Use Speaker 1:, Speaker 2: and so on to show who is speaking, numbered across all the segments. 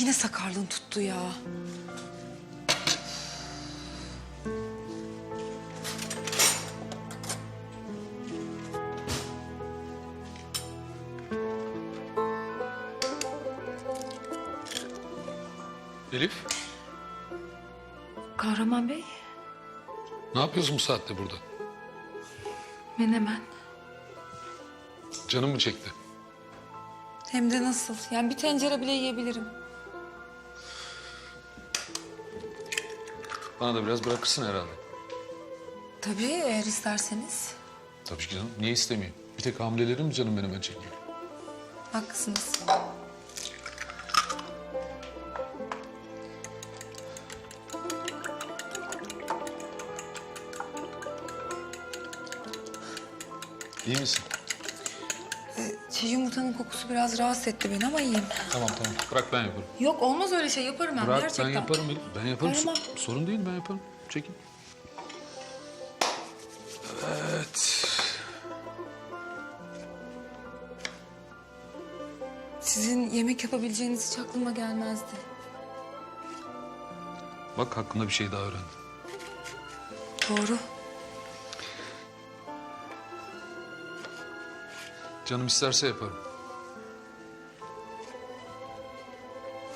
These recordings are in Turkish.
Speaker 1: Yine sakarlığın tuttu ya.
Speaker 2: Elif,
Speaker 1: Kahraman Bey,
Speaker 2: ne yapıyorsun bu saatte burada?
Speaker 1: menemen.
Speaker 2: Canım mı çekti?
Speaker 1: Hem de nasıl? Yani bir tencere bile yiyebilirim.
Speaker 2: Bana da biraz bırakırsın herhalde.
Speaker 1: Tabii eğer isterseniz.
Speaker 2: Tabii ki canım. Niye istemeyeyim? Bir tek hamilelerin mi canım benim çekiyor?
Speaker 1: Haklısınız.
Speaker 2: İyi misin?
Speaker 1: Çiğ yumurtanın kokusu biraz rahatsız etti beni ama iyiyim.
Speaker 2: Tamam tamam. Bırak ben yaparım.
Speaker 1: Yok olmaz öyle şey yaparım ben
Speaker 2: Bırak
Speaker 1: gerçekten.
Speaker 2: ben yaparım. Ben yaparım. So- Sorun değil ben yaparım. Çekin. Evet.
Speaker 1: Sizin yemek yapabileceğiniz hiç aklıma gelmezdi.
Speaker 2: Bak hakkında bir şey daha öğrendim.
Speaker 1: Doğru.
Speaker 2: Canım isterse yaparım.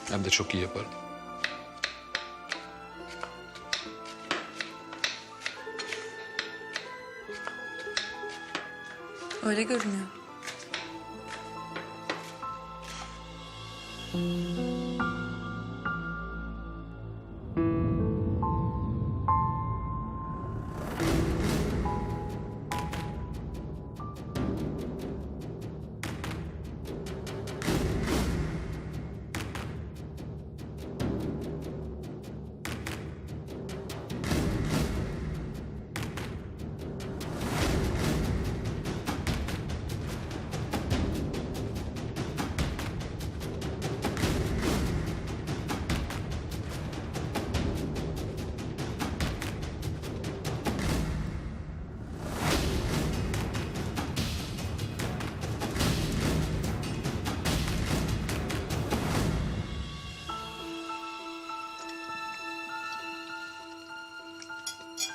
Speaker 2: Hem de çok iyi yaparım.
Speaker 1: Öyle görünüyor.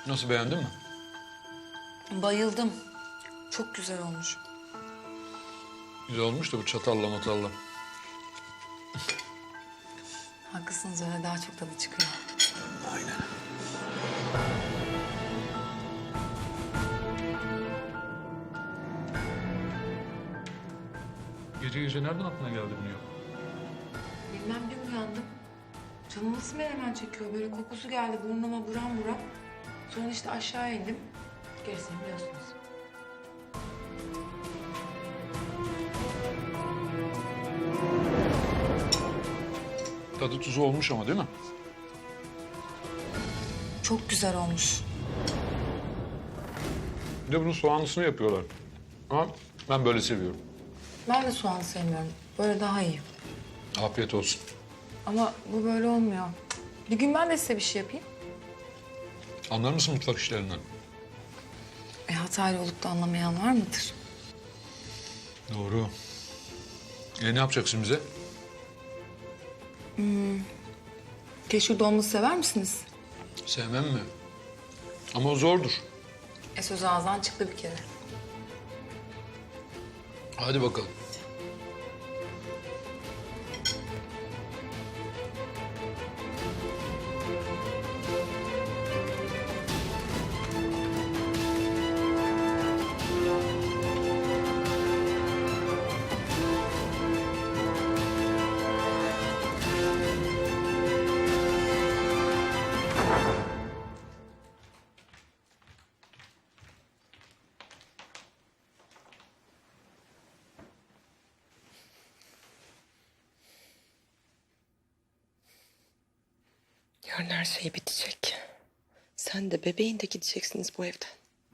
Speaker 2: Nasıl beğendin mi?
Speaker 1: Bayıldım. Çok güzel olmuş.
Speaker 2: Güzel olmuş da bu çatalla matalla.
Speaker 1: Haklısınız öyle daha çok tadı çıkıyor.
Speaker 2: Aynen. Gece gece nereden aklına geldi bunu ya?
Speaker 1: Bilmem bir uyandım. Canım nasıl menemen çekiyor böyle kokusu geldi burnuma buram buram. Sonra işte aşağı indim. Gerisini biliyorsunuz.
Speaker 2: Tadı tuzu olmuş ama değil mi?
Speaker 1: Çok güzel olmuş.
Speaker 2: Bir de bunun soğanlısını yapıyorlar. Ama ben böyle seviyorum.
Speaker 1: Ben de soğan sevmiyorum. Böyle daha iyi.
Speaker 2: Afiyet olsun.
Speaker 1: Ama bu böyle olmuyor. Bir gün ben de size bir şey yapayım.
Speaker 2: Anlar mısın mutfak işlerinden?
Speaker 1: E hataylı olup da anlamayan var mıdır?
Speaker 2: Doğru. E ne yapacaksın bize?
Speaker 1: Keşke dolması sever misiniz?
Speaker 2: Sevmem mi? Ama o zordur.
Speaker 1: E söz ağızdan çıktı bir kere.
Speaker 2: Hadi bakalım.
Speaker 3: Yarın her şey bitecek. Sen de bebeğin de gideceksiniz bu evden.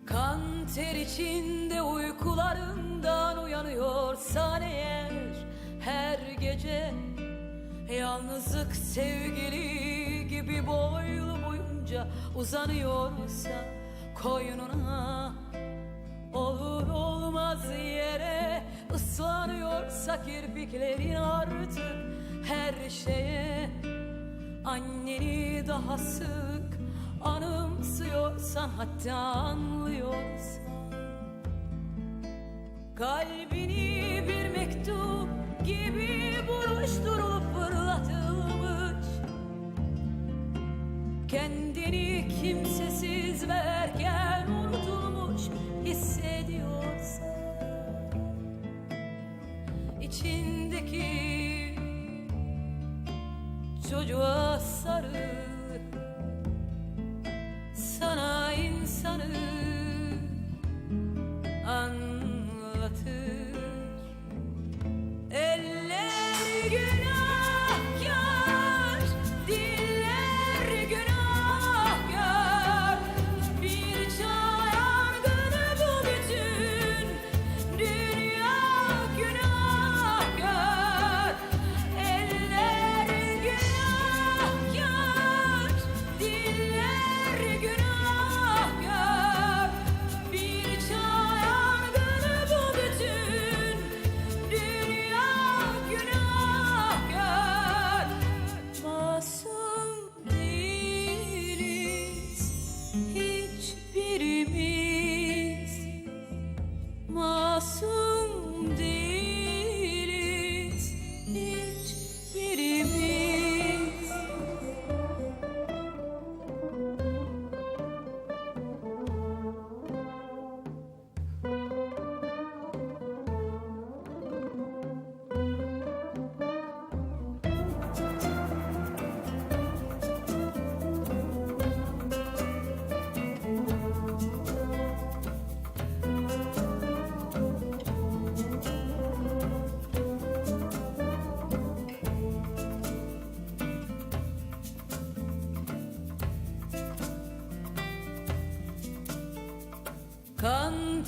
Speaker 4: Kan ter içinde uykularından uyanıyorsan eğer Her gece yalnızlık sevgili gibi boylu boyunca uzanıyorsa Koynuna olur olmaz yere ıslanıyorsa kirpiklerin artık Her şeye Anneni daha sık anımsıyorsan hatta anlıyorsan Kalbini bir mektup gibi buruşturup fırlatılmış. Kendini kimsesiz verken unutulmuş hissediyorsan içindeki çocuğa sarıl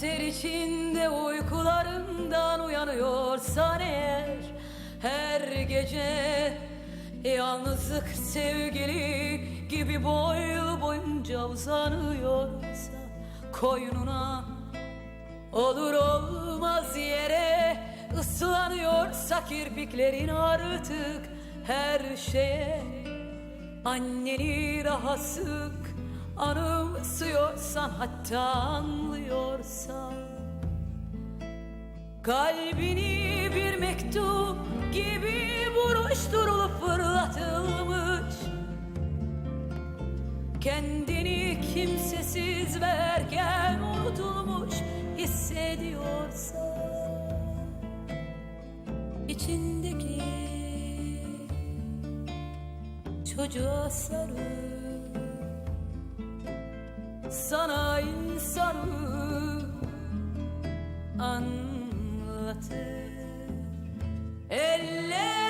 Speaker 4: ter içinde uykularından uyanıyorsan eğer Her gece yalnızlık sevgili gibi boylu boyunca uzanıyorsa Koynuna olur olmaz yere ıslanıyorsa kirpiklerin artık her şeye. Anneni daha anımsıyorsan hatta anlıyorsan. Kalbini bir mektup gibi buruşturulup fırlatılmış. Kendini kimsesiz verken unutulmuş hissediyorsan. İçindeki çocuğa sarıl sana insanı anlatır. Eller